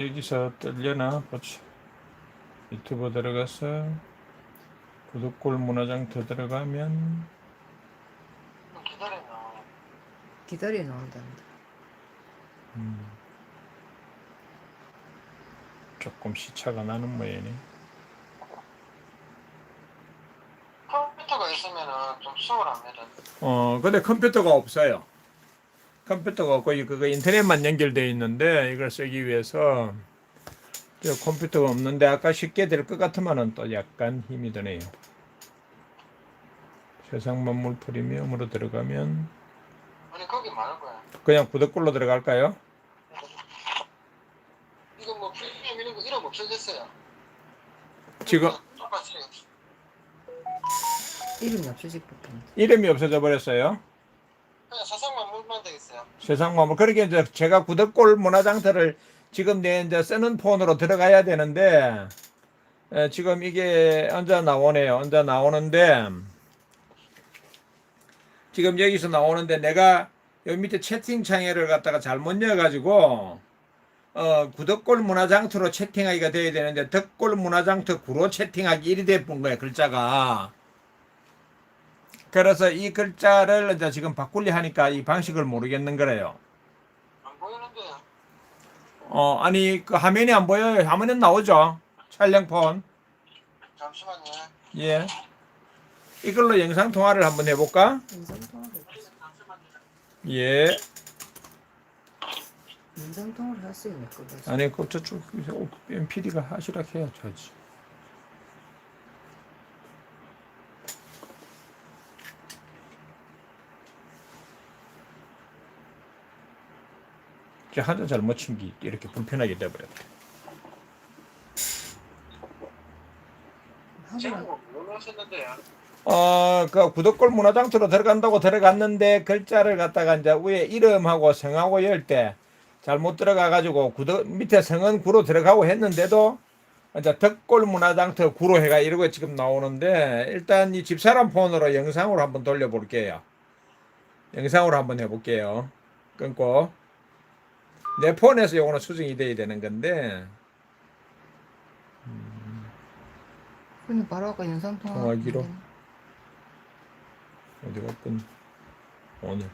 여기서 뜰려나 보자. 유튜브 들어가서 구독골 문화장터 들어가면 기다리면 기다려 나온단다. 음, 조금 시차가 나는 모양이네. 컴퓨터가 있으면은 좀 수월합니다. 어, 근데 컴퓨터가 없어요. 컴퓨터가 없고 이- 그거 인터넷만 연결되어 있는데 이걸 쓰기 위해서 저 컴퓨터가 없는데 아까 쉽게 될 것 같으면은 또 약간 힘이 드네요. 세상 만물 프리미엄으로 들어가면 아니 거기 말고요. 그냥 구독글로 들어갈까요? 이거 뭐 프리미엄 이런 거 이름 없어졌어요. 지금 똑같이 이름이 없어질 법한데. 이름이 없어져 버렸어요. 그냥 사상만 물만 되겠어요. 세상 만물 그렇게 이제 제가 구독골 문화장터를 지금 내 이제 쓰는 폰으로 들어가야 되는데 에, 지금 이게 언제 나오네요. 언제 나오는데 지금 여기서 나오는데 내가 여기 밑에 채팅 창에를 갖다가 잘못 넣어가지고 어, 구독골 문화장터로 채팅하기가 돼야 되는데 덕골 문화장터 구로 채팅하기 1이 돼본 거야 글자가 그래서 이 글자를 이제 지금 바꾸려 하니까 이 방식을 모르겠는 거래요. 안 보이는데 어, 아니, 그 화면이 안 보여요. 화면에 나오죠? 촬영폰. 잠시만요. 예. 이걸로 영상 통화를 한번 해볼까? 인상 통화를. 예. 인상 통화를 할 수 있는 거가. 아니, 그 저쪽 PD가 하시라 해야 되 한자 잘못 친기 이렇게 불편하게 돼버렸다. 어, 그 구독골 문화장터로 들어간다고 들어갔는데 글자를 갖다가 이제 위에 이름하고 성하고 열 때 잘못 들어가 가지고 구독 밑에 성은 구로 들어가고 했는데도 이제 덕골 문화장터 구로 해가 이러고 지금 나오는데 일단 이 집사람 폰으로 영상으로 한번 돌려볼게요. 영상으로 한번 해볼게요. 끊고 내 폰에서 요거는 수정이 돼야 되는 건데. 근데 바로 아까 인상 통화. 통화기로. 어디 갔군? 오늘.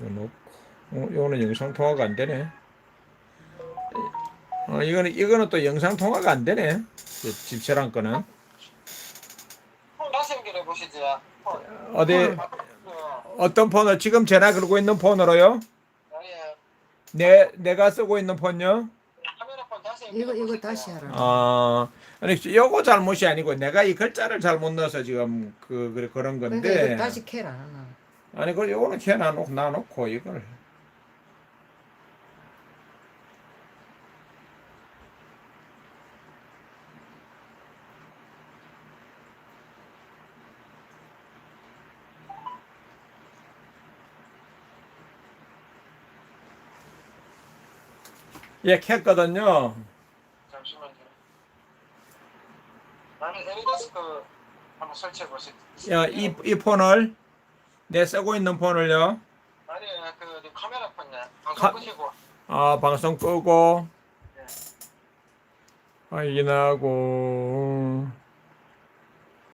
이거 놓고. 어 이거는 영상 통화가 안 되네. 어 이거는 이거는 또 영상 통화가 안 되네. 그 집사람 거는. 폰 다시 연결해 보시죠. 폰. 어디? 어, 어떤 폰을 지금 전화 걸고 있는 폰으로요 내 내가 쓰고 있는 폰요 이거 이거. 다시 하라. 어 아니 요거 잘못이 아니고 내가 이 글자를 잘못 넣어서 지금 그 그래 그런 그러니까 건데 이거 다시 캐라. 아니 그 요거는 걔 놔놓고 놔놓고 이걸 예, 캤거든요. 잠시만요. 나는 에리데스크 한번 설치해 보시죠. 야, 이, 이 폰을 내 쓰고 있는 폰을요. 아니 그 카메라 폰이야. 방송 카- 끄시고. 아, 방송 끄고 네. 확인하고